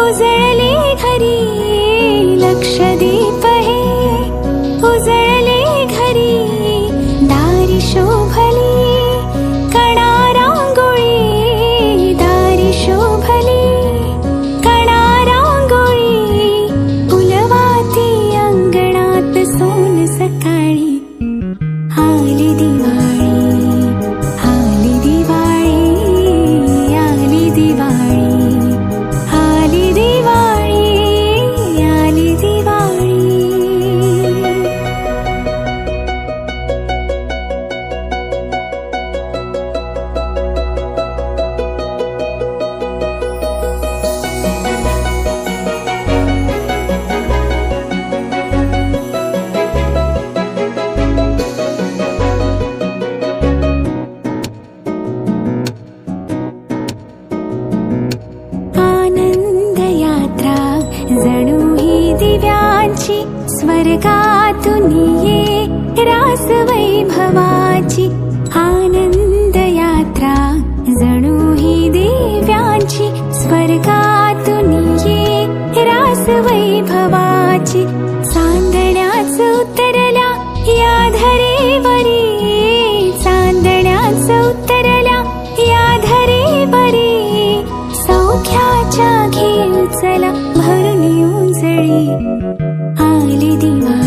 उजळले घरी लक्षदीप हे. उजळले घरी दारी शोभली स्वर्गातून ये रास वैभवाची आनंद यात्रा जणू ही देव्याची स्वर्गातून ये रास वैभवाची चांदण्याच उतरला या धरेवरी चांदण्याच उतरला या धरेवरी सौख्याच्या घेऊ चला भरून येऊ जळी 美丽的。